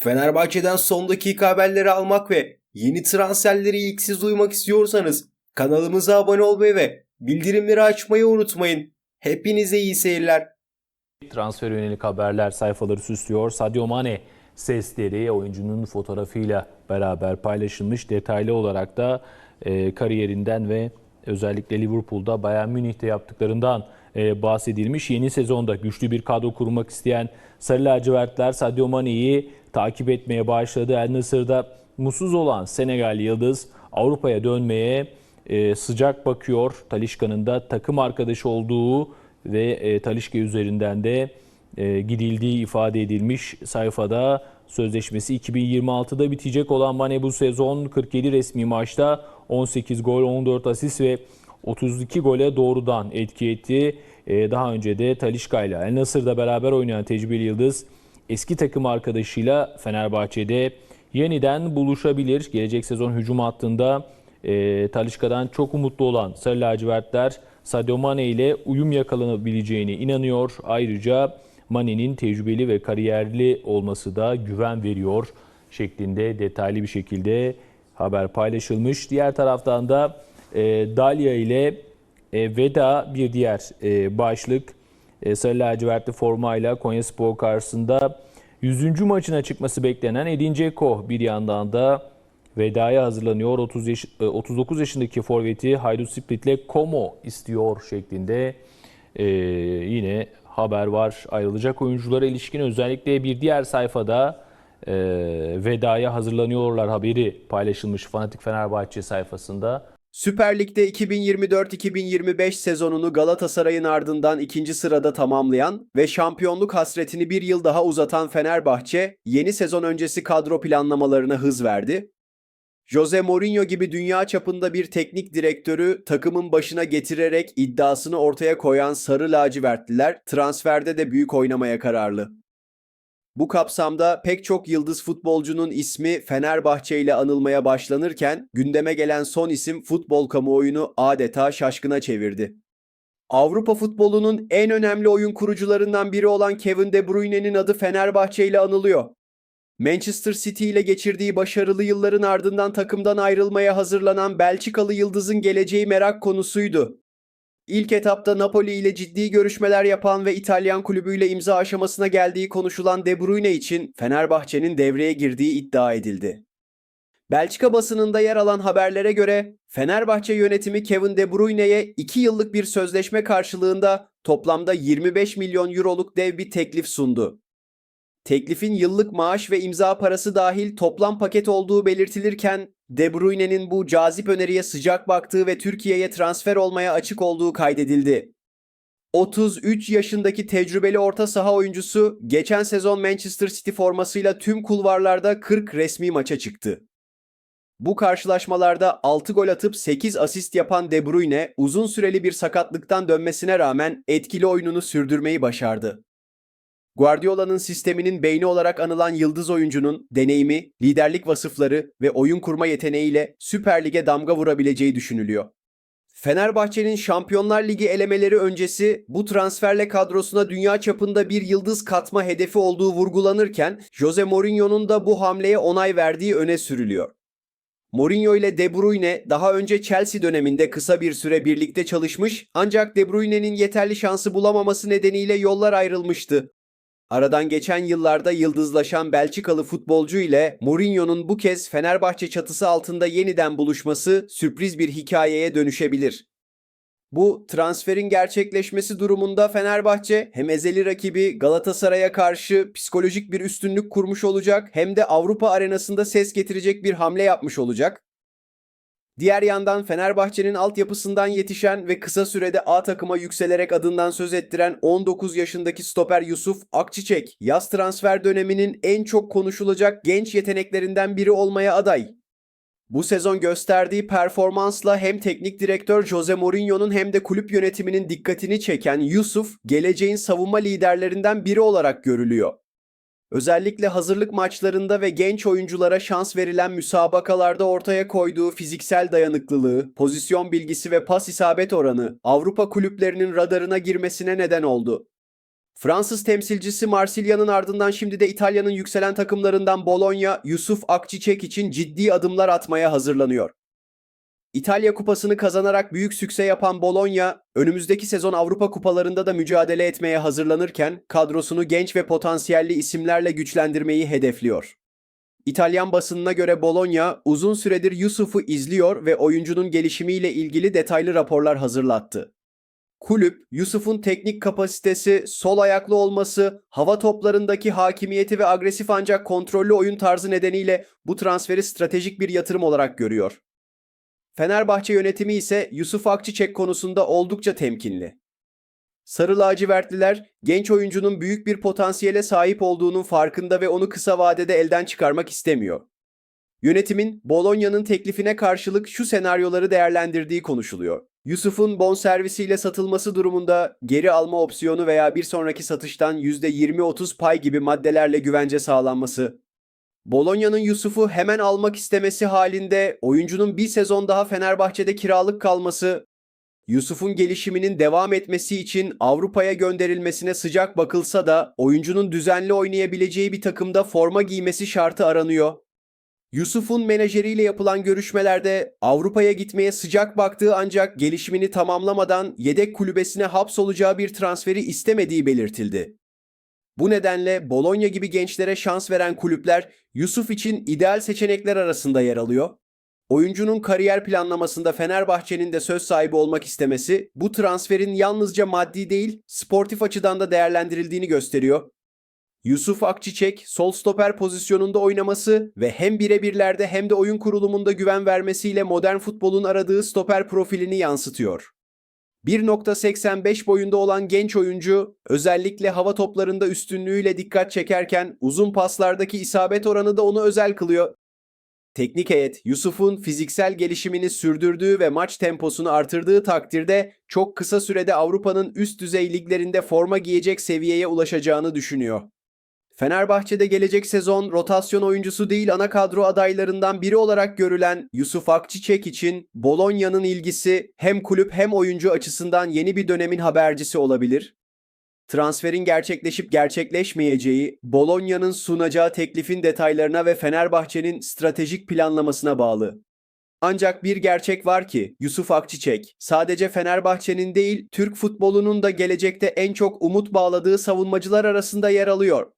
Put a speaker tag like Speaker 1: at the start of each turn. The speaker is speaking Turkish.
Speaker 1: Fenerbahçe'den son dakika haberleri almak ve yeni transferleri ilk siz duymak istiyorsanız kanalımıza abone olmayı ve bildirimleri açmayı unutmayın. Hepinize iyi seyirler.
Speaker 2: Transfer yönelik haberler sayfaları süslüyor. Sadio Mane sesleri oyuncunun fotoğrafıyla beraber paylaşılmış. Detaylı olarak da e, kariyerinden ve özellikle Liverpool'da Bayern Münih'te yaptıklarından e, bahsedilmiş. Yeni sezonda güçlü bir kadro kurmak isteyen Sarı lacivertler Sadio Mane'yi takip etmeye başladı. El Nasır'da mutsuz olan Senegal Yıldız Avrupa'ya dönmeye e, sıcak bakıyor. Talişka'nın da takım arkadaşı olduğu ve e, Talişka üzerinden de e, gidildiği ifade edilmiş sayfada sözleşmesi 2026'da bitecek olan Mane bu sezon 47 resmi maçta 18 gol, 14 asist ve 32 gole doğrudan etki etti. E, daha önce de Talişka ile El Nasır'da beraber oynayan tecrübeli Yıldız eski takım arkadaşıyla Fenerbahçe'de yeniden buluşabilir. Gelecek sezon hücum hattında e, Talişka'dan çok umutlu olan Sarı lacivertler Sadio Mane ile uyum yakalanabileceğine inanıyor. Ayrıca Mane'nin tecrübeli ve kariyerli olması da güven veriyor şeklinde detaylı bir şekilde haber paylaşılmış. Diğer taraftan da e, Dalia ile e, veda bir diğer e, başlık. E, Sarı lacivertli formayla Konyaspor karşısında 100. maçına çıkması beklenen Edin Dzeko bir yandan da vedaya hazırlanıyor. 30 yaş, e, 39 yaşındaki forveti Haydut Split'le Como istiyor şeklinde e, yine haber var. Ayrılacak oyunculara ilişkin özellikle bir diğer sayfada e, vedaya hazırlanıyorlar haberi paylaşılmış Fanatik Fenerbahçe sayfasında.
Speaker 1: Süper Lig'de 2024-2025 sezonunu Galatasaray'ın ardından ikinci sırada tamamlayan ve şampiyonluk hasretini bir yıl daha uzatan Fenerbahçe, yeni sezon öncesi kadro planlamalarına hız verdi. Jose Mourinho gibi dünya çapında bir teknik direktörü takımın başına getirerek iddiasını ortaya koyan Sarı Lacivertliler transferde de büyük oynamaya kararlı. Bu kapsamda pek çok yıldız futbolcunun ismi Fenerbahçe ile anılmaya başlanırken gündeme gelen son isim futbol kamuoyunu adeta şaşkına çevirdi. Avrupa futbolunun en önemli oyun kurucularından biri olan Kevin De Bruyne'nin adı Fenerbahçe ile anılıyor. Manchester City ile geçirdiği başarılı yılların ardından takımdan ayrılmaya hazırlanan Belçikalı yıldızın geleceği merak konusuydu. İlk etapta Napoli ile ciddi görüşmeler yapan ve İtalyan kulübüyle imza aşamasına geldiği konuşulan De Bruyne için Fenerbahçe'nin devreye girdiği iddia edildi. Belçika basınında yer alan haberlere göre Fenerbahçe yönetimi Kevin De Bruyne'ye 2 yıllık bir sözleşme karşılığında toplamda 25 milyon euroluk dev bir teklif sundu. Teklifin yıllık maaş ve imza parası dahil toplam paket olduğu belirtilirken De Bruyne'nin bu cazip öneriye sıcak baktığı ve Türkiye'ye transfer olmaya açık olduğu kaydedildi. 33 yaşındaki tecrübeli orta saha oyuncusu geçen sezon Manchester City formasıyla tüm kulvarlarda 40 resmi maça çıktı. Bu karşılaşmalarda 6 gol atıp 8 asist yapan De Bruyne uzun süreli bir sakatlıktan dönmesine rağmen etkili oyununu sürdürmeyi başardı. Guardiola'nın sisteminin beyni olarak anılan yıldız oyuncunun deneyimi, liderlik vasıfları ve oyun kurma yeteneğiyle Süper Lig'e damga vurabileceği düşünülüyor. Fenerbahçe'nin Şampiyonlar Ligi elemeleri öncesi bu transferle kadrosuna dünya çapında bir yıldız katma hedefi olduğu vurgulanırken Jose Mourinho'nun da bu hamleye onay verdiği öne sürülüyor. Mourinho ile De Bruyne daha önce Chelsea döneminde kısa bir süre birlikte çalışmış ancak De Bruyne'nin yeterli şansı bulamaması nedeniyle yollar ayrılmıştı. Aradan geçen yıllarda yıldızlaşan Belçikalı futbolcu ile Mourinho'nun bu kez Fenerbahçe çatısı altında yeniden buluşması sürpriz bir hikayeye dönüşebilir. Bu transferin gerçekleşmesi durumunda Fenerbahçe hem ezeli rakibi Galatasaray'a karşı psikolojik bir üstünlük kurmuş olacak hem de Avrupa arenasında ses getirecek bir hamle yapmış olacak. Diğer yandan Fenerbahçe'nin altyapısından yetişen ve kısa sürede A takıma yükselerek adından söz ettiren 19 yaşındaki stoper Yusuf Akçiçek, yaz transfer döneminin en çok konuşulacak genç yeteneklerinden biri olmaya aday. Bu sezon gösterdiği performansla hem teknik direktör Jose Mourinho'nun hem de kulüp yönetiminin dikkatini çeken Yusuf, geleceğin savunma liderlerinden biri olarak görülüyor. Özellikle hazırlık maçlarında ve genç oyunculara şans verilen müsabakalarda ortaya koyduğu fiziksel dayanıklılığı, pozisyon bilgisi ve pas isabet oranı Avrupa kulüplerinin radarına girmesine neden oldu. Fransız temsilcisi Marsilya'nın ardından şimdi de İtalya'nın yükselen takımlarından Bologna, Yusuf Akçiçek için ciddi adımlar atmaya hazırlanıyor. İtalya Kupası'nı kazanarak büyük sükse yapan Bologna, önümüzdeki sezon Avrupa Kupalarında da mücadele etmeye hazırlanırken kadrosunu genç ve potansiyelli isimlerle güçlendirmeyi hedefliyor. İtalyan basınına göre Bologna uzun süredir Yusuf'u izliyor ve oyuncunun gelişimiyle ilgili detaylı raporlar hazırlattı. Kulüp, Yusuf'un teknik kapasitesi, sol ayaklı olması, hava toplarındaki hakimiyeti ve agresif ancak kontrollü oyun tarzı nedeniyle bu transferi stratejik bir yatırım olarak görüyor. Fenerbahçe yönetimi ise Yusuf Akçiçek konusunda oldukça temkinli. Sarı lacivertliler genç oyuncunun büyük bir potansiyele sahip olduğunun farkında ve onu kısa vadede elden çıkarmak istemiyor. Yönetimin Bologna'nın teklifine karşılık şu senaryoları değerlendirdiği konuşuluyor. Yusuf'un bonservisiyle satılması durumunda geri alma opsiyonu veya bir sonraki satıştan %20-30 pay gibi maddelerle güvence sağlanması. Bologna'nın Yusuf'u hemen almak istemesi halinde oyuncunun bir sezon daha Fenerbahçe'de kiralık kalması, Yusuf'un gelişiminin devam etmesi için Avrupa'ya gönderilmesine sıcak bakılsa da oyuncunun düzenli oynayabileceği bir takımda forma giymesi şartı aranıyor. Yusuf'un menajeriyle yapılan görüşmelerde Avrupa'ya gitmeye sıcak baktığı ancak gelişimini tamamlamadan yedek kulübesine hapsolacağı bir transferi istemediği belirtildi. Bu nedenle Bologna gibi gençlere şans veren kulüpler Yusuf için ideal seçenekler arasında yer alıyor. Oyuncunun kariyer planlamasında Fenerbahçe'nin de söz sahibi olmak istemesi bu transferin yalnızca maddi değil sportif açıdan da değerlendirildiğini gösteriyor. Yusuf Akçiçek sol stoper pozisyonunda oynaması ve hem birebirlerde hem de oyun kurulumunda güven vermesiyle modern futbolun aradığı stoper profilini yansıtıyor. 1.85 boyunda olan genç oyuncu özellikle hava toplarında üstünlüğüyle dikkat çekerken uzun paslardaki isabet oranı da onu özel kılıyor. Teknik heyet Yusuf'un fiziksel gelişimini sürdürdüğü ve maç temposunu artırdığı takdirde çok kısa sürede Avrupa'nın üst düzey liglerinde forma giyecek seviyeye ulaşacağını düşünüyor. Fenerbahçe'de gelecek sezon rotasyon oyuncusu değil ana kadro adaylarından biri olarak görülen Yusuf Akçiçek için Bologna'nın ilgisi hem kulüp hem oyuncu açısından yeni bir dönemin habercisi olabilir. Transferin gerçekleşip gerçekleşmeyeceği, Bologna'nın sunacağı teklifin detaylarına ve Fenerbahçe'nin stratejik planlamasına bağlı. Ancak bir gerçek var ki Yusuf Akçiçek sadece Fenerbahçe'nin değil Türk futbolunun da gelecekte en çok umut bağladığı savunmacılar arasında yer alıyor.